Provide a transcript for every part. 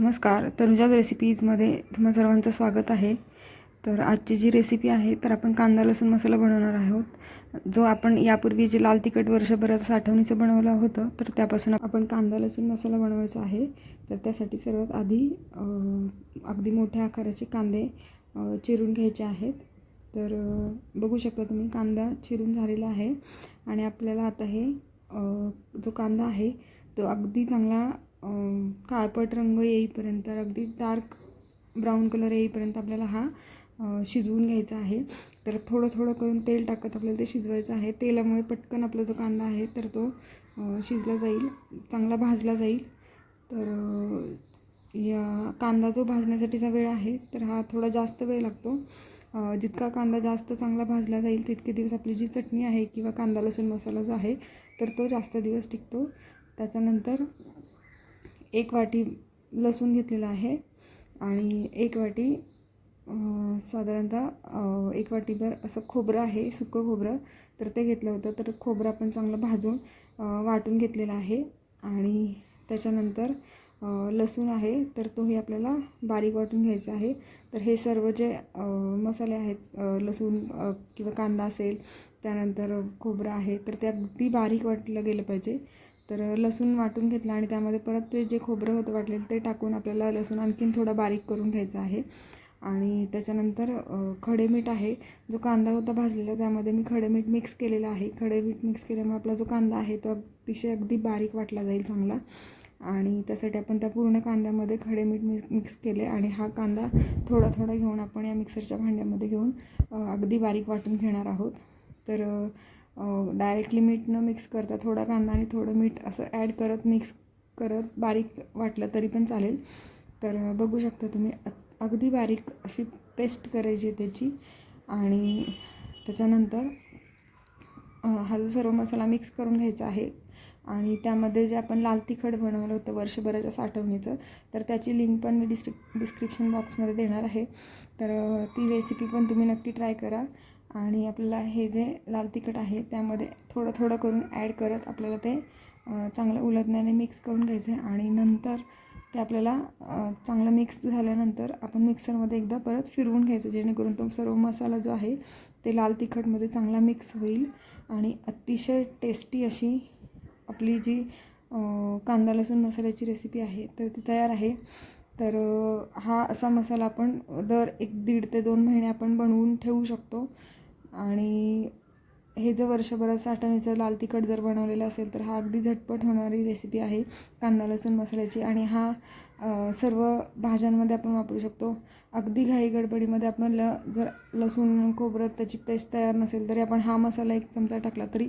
नमस्कार. तनुजाज रेसिपीजमध्ये तुम्हा सर्वांचं स्वागत आहे. तर आजची जी रेसिपी आहे तर आपण कांदा लसूण मसाला बनवणार आहोत. जो आपण यापूर्वी जे लाल तिखट वर्षभराचं साठवणीचं बनवलं होतं तर त्यापासून आपण कांदा लसूण मसाला बनवायचा आहे. तर त्यासाठी सर्वात आधी अगदी मोठ्या आकाराचे कांदे चिरून घ्यायचे आहेत. तर बघू शकता तुम्ही कांदा चिरून झालेला आहे. आणि आपल्याला आता हे जो कांदा आहे तो अगदी चांगला काळपट रंग येईपर्यंत अगदी डार्क ब्राऊन कलर येईपर्यंत आपल्याला हा शिजवून घ्यायचा आहे. तर थोडं थोडं करून तेल टाकत आपल्याला ते शिजवायचं आहे. तेलामुळे पटकन आपला जो कांदा आहे तर तो शिजला जाईल चांगला भाजला जाईल. तर या कांदा जो भाजण्यासाठीचा वेळ आहे तर हा थोडा जास्त वेळ लागतो. जितका कांदा जास्त चांगला भाजला जाईल तितके दिवस आपली जी चटणी आहे किंवा कांदा लसूण मसाला जो आहे तर तो जास्त दिवस टिकतो. त्याच्यानंतर एक वाटी लसूण घेतलेला आहे आणि एक वाटी साधारणतः एक वाटीभर असं खोबरं आहे सुकं खोबरं. तर ते घेतलं होतं. तर खोबरं आपण चांगलं भाजून वाटून घेतलेलं आहे. आणि त्याच्यानंतर लसूण आहे. तर तोही आपल्याला बारीक वाटून घ्यायचा आहे. तर हे सर्व जे मसाले आहेत लसूण किंवा कांदा असेल त्यानंतर खोबरं आहे. तर ते अगदी बारीक वाटलं गेलं पाहिजे. तर लसूण वाटून घेतला आणि त्यामध्ये परत ते जे खोबरं होतं वाटलेलं ते टाकून आपल्याला लसूण आणखीन थोडा बारीक करून घ्यायचा आहे. आणि त्याच्यानंतर खडे मीठ आहे. जो कांदा होता भाजलेला त्यामध्ये मी खडे मीठ मिक्स केलेलं आहे. खडे मीठ मिक्स केल्यामुळे आपला जो कांदा आहे तो अतिशय अगदी बारीक वाटला जाईल चांगला. आणि त्यासाठी आपण त्या पूर्ण कांद्यामध्ये खडे मीठ मिक्स मिक्स केले आणि हा कांदा थोडा थोडा घेऊन आपण या मिक्सरच्या भांड्यामध्ये घेऊन अगदी बारीक वाटून घेणार आहोत. तर डायरेक्टली मीठ न मिक्स करता थोडा कांदा आणि थोडं मीठ असं ॲड करत मिक्स करत बारीक वाटलं तरी पण चालेल. तर बघू शकता तुम्ही अगदी बारीक अशी पेस्ट करायची त्याची. आणि त्याच्यानंतर हा जो सर्व मसाला मिक्स करून घ्यायचा आहे आणि त्यामध्ये जे आपण लाल तिखट बनवलं होतं वर्षभराच्या साठवणीचं तर त्याची लिंक पण मी डिस्क्रि डिस्क्रिप्शन बॉक्समध्ये देणार आहे. तर ती रेसिपी पण तुम्ही नक्की ट्राय करा. आणि आपल्याला हे जे लाल तिखट आहे त्यामध्ये थोडं थोडं करून ॲड करत आपल्याला ते चांगलं उलटण्याने मिक्स करून घ्यायचं आहे आणि नंतर ते आपल्याला चांगलं मिक्स झाल्यानंतर आपण मिक्सरमध्ये एकदा परत फिरवून घ्यायचं जेणेकरून तो सर्व मसाला जो आहे ते लाल तिखटमध्ये चांगला मिक्स होईल आणि अतिशय टेस्टी अशी आपली जी कांदा लसूण मसाल्याची रेसिपी आहे तर ती तयार आहे. तर हा असा मसाला आपण दर एक दीड ते दोन महिने आपण बनवून ठेवू शकतो. आणि हे जर वर्षभरात साठवणीचं लाल तिखट जर बनवलेलं असेल तर हा अगदी झटपट होणारी रेसिपी आहे कांदा लसूण मसाल्याची. आणि हा सर्व भाज्यांमध्ये आपण वापरू शकतो. अगदी घाई गडबडीमध्ये आपण ल जर लसूण खोबरं त्याची पेस्ट तयार नसेल तरी आपण हा मसाला एक चमचा टाकला तरी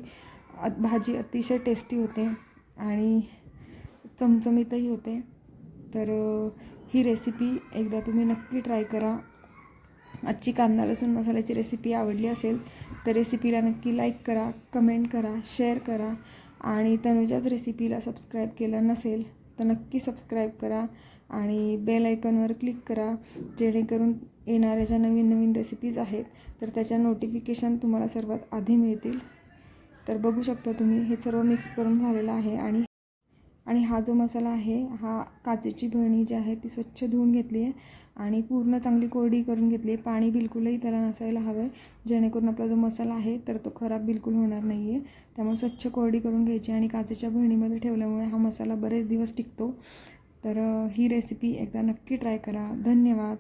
भाजी अतिशय टेस्टी होते आणि चमचमीतही होते. तर ही रेसिपी एकदा तुम्ही नक्की ट्राय करा. आजची कांदा लसूण मसाल्याची रेसिपी आवडली असेल तर रेसिपीला नक्की लाईक करा कमेंट करा शेअर करा. आणि तनुजाच रेसिपीला सबस्क्राईब केलं नसेल तर नक्की सबस्क्राईब करा. आणि बेल आयकॉनवर क्लिक करा जेणेकरून येणाऱ्या ज्या नवीन नवीन रेसिपीज आहेत तर त्याच्या नोटिफिकेशन तुम्हाला सर्वात आधी मिळतील. तर बघू शकता तुम्ही हे सर्व मिक्स करून झालेलं आहे आणि आणि हा जो मसाला आहे हा काचेची भरणी जी आहे ती स्वच्छ धुवून घेतली आहे आणि पूर्ण चांगली कोरडी करून घेतली आहे. पाणी बिलकुलही त्याला नसायला हवं आहे जेणेकरून आपला जो मसाला आहे तर तो खराब बिलकुल होणार नाही आहे त्यामुळे स्वच्छ कोरडी करून घ्यायची आणि काचेच्या भरणीमध्ये ठेवल्यामुळे हा मसाला बरेच दिवस टिकतो. तर ही रेसिपी एकदा नक्की ट्राय करा. धन्यवाद.